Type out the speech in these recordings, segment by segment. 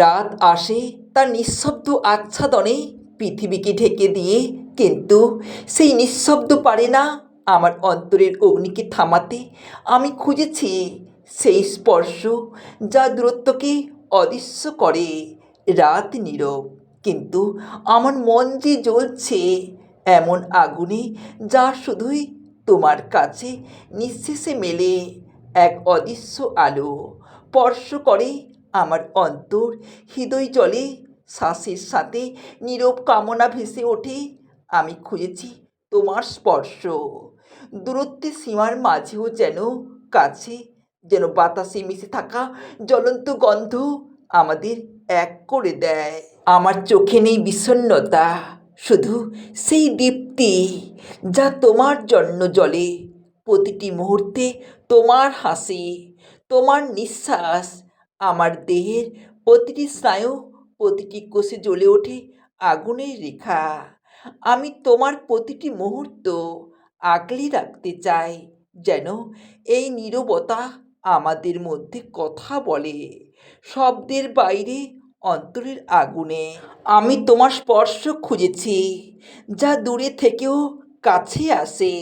রাত আসে, তার নিঃশব্দ আচ্ছাদনে পৃথিবীকে ঢেকে দিয়ে, কিন্তু সেই নিঃশব্দ পারে না আমার অন্তরের অগ্নিকে থামাতে। আমি খুঁজেছি সেই স্পর্শ যা দূরত্বকে অদৃশ্য করে। রাত নীরব, কিন্তু আমার মন যে জ্বলছে এমন আগুনে যা শুধুই তোমার কাছে নিঃশেষে মেলে। এক অদৃশ্য আলো স্পর্শ করে আমার অন্তর হৃদয় জলে, শ্বাসের সাথে নীরব কামনা ভেসে ওঠে। আমি খুঁজেছি তোমার স্পর্শ। দূরত্বের সীমার মাঝেও যেন কাছে, যেন বাতাসে মিশে থাকা জ্বলন্ত গন্ধ আমাদের এক করে দেয়। আমার চোখে নেই বিষণ্ণতা, শুধু সেই দীপ্তি যা তোমার জন্য জলে। প্রতিটি মুহূর্তে তোমার হাসি, তোমার নিঃশ্বাস আমার দেহের প্রতিটি স্নায়ু, প্রতিটি কোষে জ্বলে ওঠে আগুনের রেখা। আমি তোমার প্রতিটি মুহূর্ত আগলে রাখতে চাই, যেন এই নীরবতা আমাদের মধ্যে কথা বলে, শব্দের বাইরে অন্তরের আগুনে। আমি তোমার স্পর্শ খুঁজেছি, যা দূরে থেকেও কাছে আসে।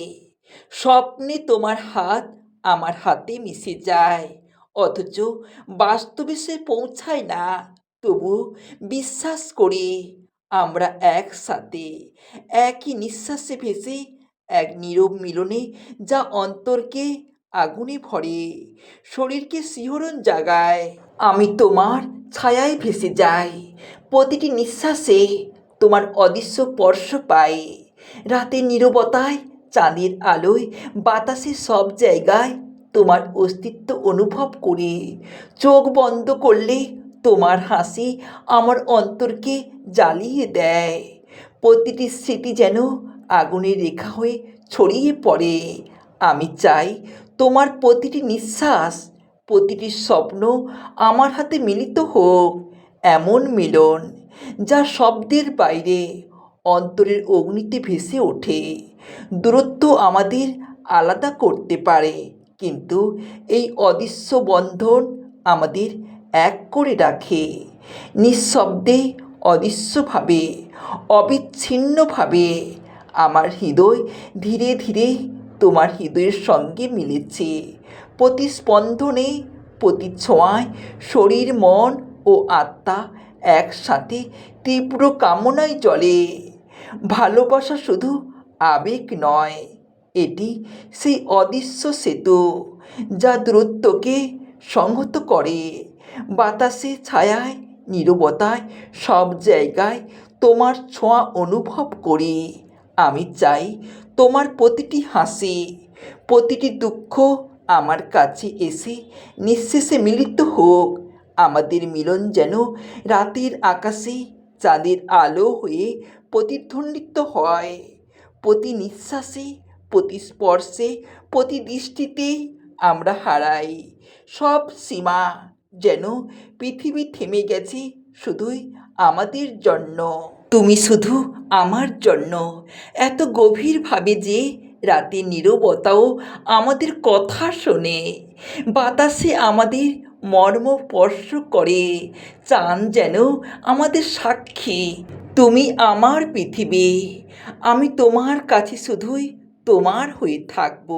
স্বপ্নে তোমার হাত আমার হাতে মিশে যায়। অথচ বাস্তবে সে পৌঁছায় না। তবু বিশ্বাস করি, আমরা একসাথে, একই নিঃশ্বাসে ভেসে, এক নীরব মিলনে যা অন্তরকে আগুনে ভরে, শরীরকে শিহরণ জাগায়। আমি তোমার ছায়ায় ভেসে যাই, প্রতিটি নিঃশ্বাসে তোমার অদৃশ্য স্পর্শ পাই। রাতের নীরবতায় চাঁদের আলোয় বাতাসে সব জায়গায় তোমার অস্তিত্ব অনুভব করি। চোখ বন্ধ করলে তোমার হাসি আমার অন্তরকে জ্বালিয়ে দেয়। প্রতিটি স্মৃতি যেন আগুনের রেখা হয়ে ছড়িয়ে পড়ে। আমি চাই তোমার প্রতিটি নিঃশ্বাস, প্রতিটি স্বপ্ন আমার হাতে মিলিত হোক। এমন মিলন যা শব্দের বাইরে, অন্তরের অগ্নিতে ভেসে ওঠে। দূরত্ব আমাদের আলাদা করতে পারে। কিন্তু এই অদৃশ্য বন্ধন আমাদের এক করে রাখে। নিঃশব্দে, অদৃশ্যভাবে, অবিচ্ছিন্নভাবে আমার হৃদয় ধীরে ধীরে তোমার হৃদয়ের সঙ্গে মিলেছে। প্রতি স্পন্দনে প্রতি ছোঁয়ায় শরীর, মন ও আত্মা একসাথে তীব্র কামনায় জ্বলে। ভালোবাসা শুধু আবেগ নয় এটি সেই অদৃশ্য সেতু যা দূরত্বকে সংহত করে। বাতাসে, ছায়ায়, নীরবতায়, সব জায়গায় তোমার ছোঁয়া অনুভব করি। আমি চাই তোমার প্রতিটি হাসি, প্রতিটি দুঃখ আমার কাছে এসে নিঃশেষে মিলিত হোক। আমাদের মিলন যেন রাতের আকাশে চাঁদের আলো হয়ে প্রতিধ্বনিত হয়। প্রতি নিঃশ্বাসে প্রতি স্পর্শে প্রতি দৃষ্টিতে আমরা হারাই। সব সীমা যেন পৃথিবী থেমে গেছে শুধুই আমাদের জন্য। তুমি শুধু আমার জন্য। এত গভীরভাবে যে রাতে নীরবতাও আমাদের কথা শোনে। বাতাসে আমাদের মর্ম স্পর্শ করে। চান যেন আমাদের সাক্ষী। তুমি আমার পৃথিবী। আমি তোমার কাছে শুধুই তোমার হয়ে থাকব।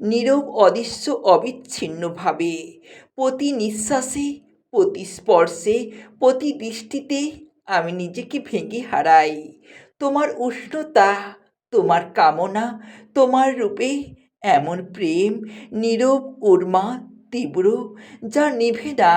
নীরব, অদৃশ্য, অবিচ্ছিন্নভাবে। প্রতি নিঃশ্বাসে, প্রতি স্পর্শে, প্রতি দৃষ্টিতে আমি নিজেকে ভেঙে হারাই। তোমার উষ্ণতা, তোমার কামনা, তোমার রূপে এমন প্রেম, নীরব, উর্মা, তীব্র, যা নিভে না,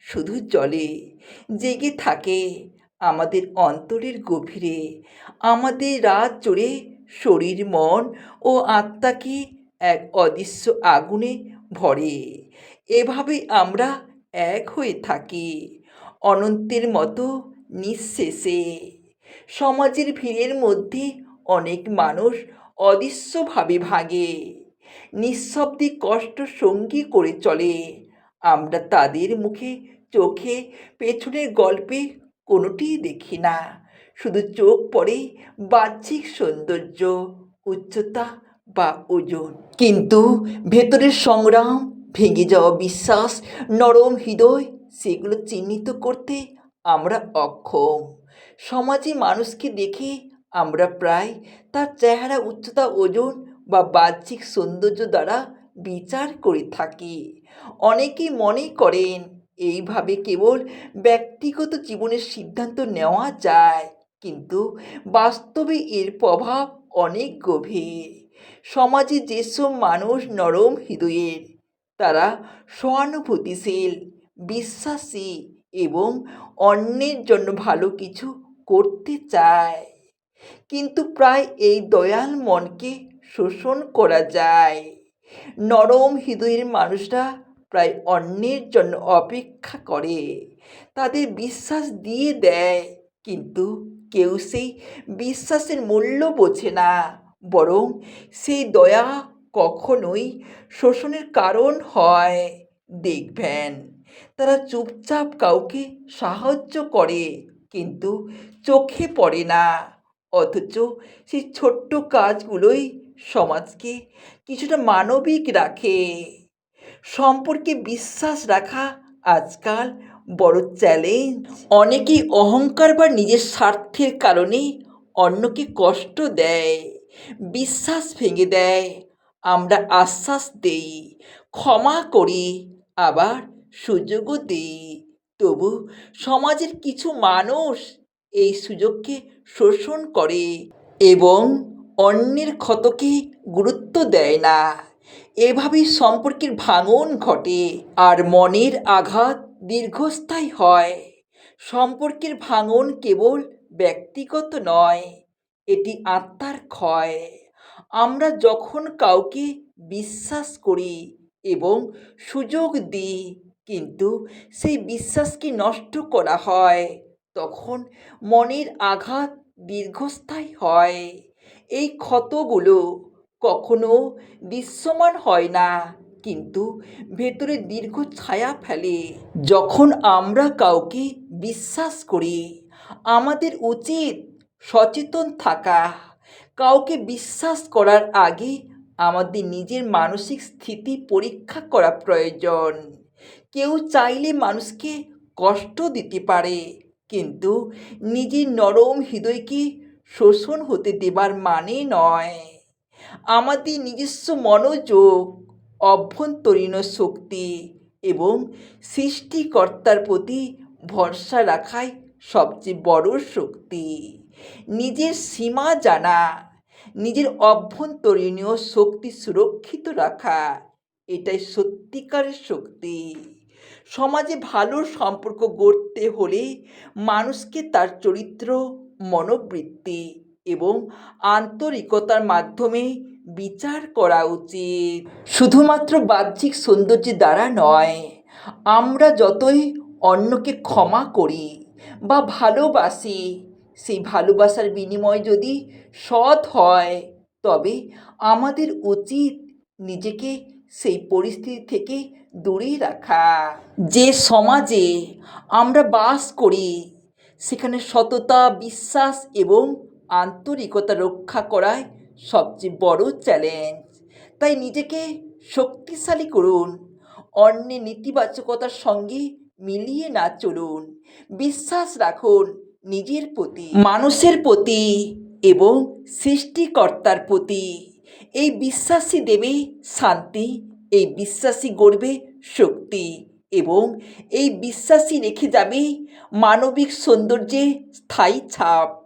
শুধু জলে জেগে থাকে আমাদের অন্তরের গভীরে। আমাদের রাত জুড়ে শরীর, মন ও আত্মাকে এক অদৃশ্য আগুনে ভরে? এভাবে আমরা এক হয়ে থাকি, অনন্তের মতো নিঃশেষে। সমাজের ভিড়ের মধ্যে অনেক মানুষ অদৃশ্যভাবে ভাগে। নিঃশব্দে কষ্ট সঙ্গী করে চলে। আমরা তাদের মুখে, চোখে, পেছনের গল্পে কোনোটিই দেখি না। শুধু চোখ পড়ে বাহ্যিক সৌন্দর্য, উচ্চতা বা ওজন। কিন্তু ভেতরের সংগ্রাম, ভেঙে যাওয়া বিশ্বাস, নরম হৃদয়, সেগুলো চিহ্নিত করতে আমরা অক্ষম। সমাজে মানুষকে দেখে আমরা প্রায় তার চেহারা, উচ্চতা, ওজন বা বাহ্যিক সৌন্দর্য দ্বারা বিচার করে থাকি। অনেকেই মনে করেন, এইভাবে কেবল ব্যক্তিগত জীবনের সিদ্ধান্ত নেওয়া যায়। কিন্তু বাস্তবে এর প্রভাব অনেক গভীর। সমাজে যেসব মানুষ নরম হৃদয়ের, তারা সহানুভূতিশীল, বিশ্বাসী এবং অন্যের জন্য ভালো কিছু করতে চায়। কিন্তু প্রায় এই দয়াল মনকে শোষণ করা যায়। নরম হৃদয়ের মানুষরা প্রায় অন্যের জন্য অপেক্ষা করে। তাদের বিশ্বাস দিয়ে দেয়, কিন্তু কেউ সেই বিশ্বাসের মূল্য বোঝে না, বরং সেই দয়া কখনোই শোষণের কারণ হয়, দেখবেন। তারা চুপচাপ কাউকে সাহায্য করে, কিন্তু চোখে পড়ে না। অথচ সেই ছোট্ট কাজগুলোই সমাজকে কিছুটা মানবিক রাখে। সম্পর্কে বিশ্বাস রাখা আজকাল বড় চ্যালেঞ্জ। অনেকেই অহংকার বা নিজের স্বার্থের কারণে অন্যকে কষ্ট দেয়, বিশ্বাস ভেঙে দেয়। আমরা আশ্বাস দেই, ক্ষমা করি, আবার সুযোগও দিই। তবু সমাজের কিছু মানুষ এই সুযোগকে শোষণ করে এবং অন্যের ক্ষতকে গুরুত্ব দেয় না। এভাবেই সম্পর্কের ভাঙন ঘটে আর মনের আঘাত দীর্ঘস্থায়ী হয়। সম্পর্কের ভাঙন কেবল ব্যক্তিগত নয়, এটি আত্মার ক্ষয়। আমরা যখন কাউকে বিশ্বাস করি এবং সুযোগ দিই, কিন্তু সেই বিশ্বাসকে নষ্ট করা হয়, তখন মনের আঘাত দীর্ঘস্থায়ী হয়। এই ক্ষতগুলো কখনো দৃশ্যমান হয় না। কিন্তু ভেতরে দীর্ঘ ছায়া ফেলে। যখন আমরা কাউকে বিশ্বাস করি, আমাদের উচিত সচেতন থাকা। কাউকে বিশ্বাস করার আগে আমাদের নিজের মানসিক স্থিতি পরীক্ষা করা প্রয়োজন। কেউ চাইলে মানুষকে কষ্ট দিতে পারে, কিন্তু নিজের নরম হৃদয়কে শোষণ হতে দেবার মানে নয়। আমাদের নিজস্ব মনোযোগ অভ্যন্তরীণ শক্তি এবং সৃষ্টিকর্তার প্রতি ভরসা রাখাই সবচেয়ে বড় শক্তি। নিজের সীমা জানা, নিজের অভ্যন্তরীণীয় শক্তি সুরক্ষিত রাখা, এটাই সত্যিকারের শক্তি। সমাজে ভালো সম্পর্ক গড়তে হলে মানুষকে তার চরিত্র, মনোবৃত্তি এবং আন্তরিকতার মাধ্যমে বিচার করা উচিত। শুধুমাত্র বাহ্যিক সৌন্দর্যের দ্বারা নয়, আমরা যতই অন্যকে ক্ষমা করি বা ভালোবাসি, সেই ভালোবাসার বিনিময় যদি সৎ হয়, তবে আমাদের উচিত নিজেকে সেই পরিস্থিতি থেকে দূরে রাখা। যে সমাজে আমরা বাস করি, সেখানে সততা, বিশ্বাস এবং আন্তরিকতা রক্ষা করাই সবচেয়ে বড় চ্যালেঞ্জ তাই নিজেকে শক্তিশালী করুন, অন্যের নেতিবাচকতার সঙ্গে মিলিয়ে না চলুন, বিশ্বাস রাখুন নিজের প্রতি, মানুষের প্রতি এবং সৃষ্টিকর্তার প্রতি। এই বিশ্বাসী দেবে শান্তি, এই বিশ্বাসী গড়বে শক্তি এবং এই বিশ্বাসী রেখে যাবে মানবিক সৌন্দর্যে স্থায়ী ছাপ।